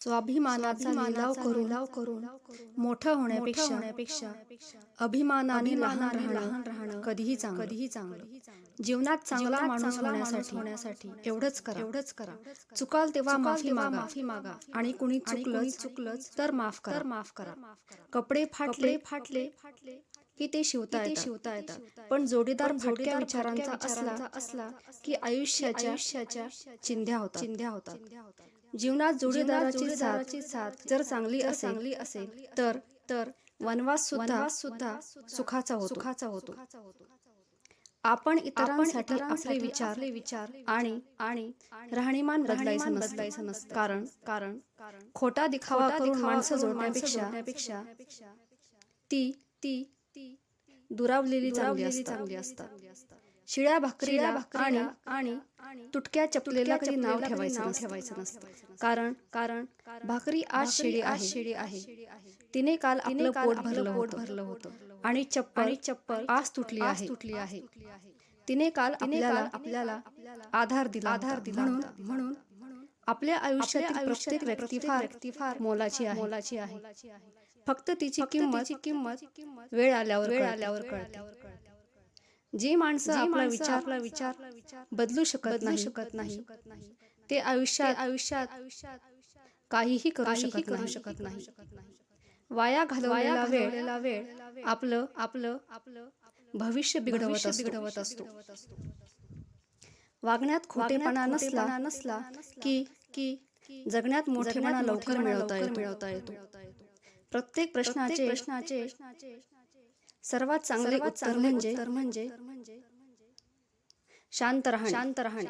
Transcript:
स्वाभिमानाचा लिलाव करून करून मोठं होण्यापेक्षा होण्यापेक्षा अभिमानाने लहान लहान राहणं कधीही चांगलं. कधीही चांगलं. जीवनात चांगला माणूस होण्यासाठी होण्यासाठी एवढंच करा. एवढंच करा. चुकाल तेव्हा माफी मागा. माफी मागा. आणि कुणी चुकलं चुकलंच तर माफ करा. माफ करा. कपडे फाटले फाटले की ते शिवता येतात. शिवता येतात. पण जोडीदार फाटक्या विचारांचा असला असला की आयुष्याच्या आयुष्याच्या चिंध्या होतात. चिंध्या होतात. जीवनात जोडीदाराची साथ साथ जर चांगली असेल चांगली असेल तर तर वनवास सुद्धा सुद्धा सुखाचा होतो. सुखाचा होतो. आपण इतरांसाठी आपले विचार विचार आणि आणि राहणीमान बदलायचं बदलायचं नसतं. कारण कारण खोटा दिखावा करून माणसं जोडण्यापेक्षा ती ती दुरावलेली चांगली चांगली असतात. शिळ्या भाकरीला आणि आणि तुटक्या चपलेला कधी नाव ठेवायचं ठेवायचं नसतं. कारण कारण भाकरी आज शिडी आज शिडी आहे. तिने काल आपलं पोट भरलं पोट भरलं होतं. आणि चप्पल चप्पल आज तुटली आहे. तुटली आहे. तिने काल आपल्याला आपल्याला आधार दिला आधार दिला म्हणून म्हणून आपल्या आयुष्यातील प्रत्येक व्यक्ती फार व्यक्ती फार मोलाची आहे. मोलाची आहे. फक्त तिची किंमत किंमत वेळ आल्यावर वेळ आल्यावर कळते. जी माणसं आपला विचार विचार बदलू शकत नाही शकत नाही. ते आयुष्यात आयुष्यात काहीही करू शकत करू शकत नाही. वाया घालवलेला वेळ वेळ आपलं आपलं आपलं भविष्य बिघडवत बिघडवत असतो. वागण्यात खोटेपणा नसला नसला की की जगण्यात मोठेपणा लवकर मिळवता येतो. मिळवता येतो. प्रत्येक प्रश्नाचे प्रश्नाचे सर्वात चांगले उत्तर म्हणजे तर म्हणजे शांत राहणे. शांत राहणे.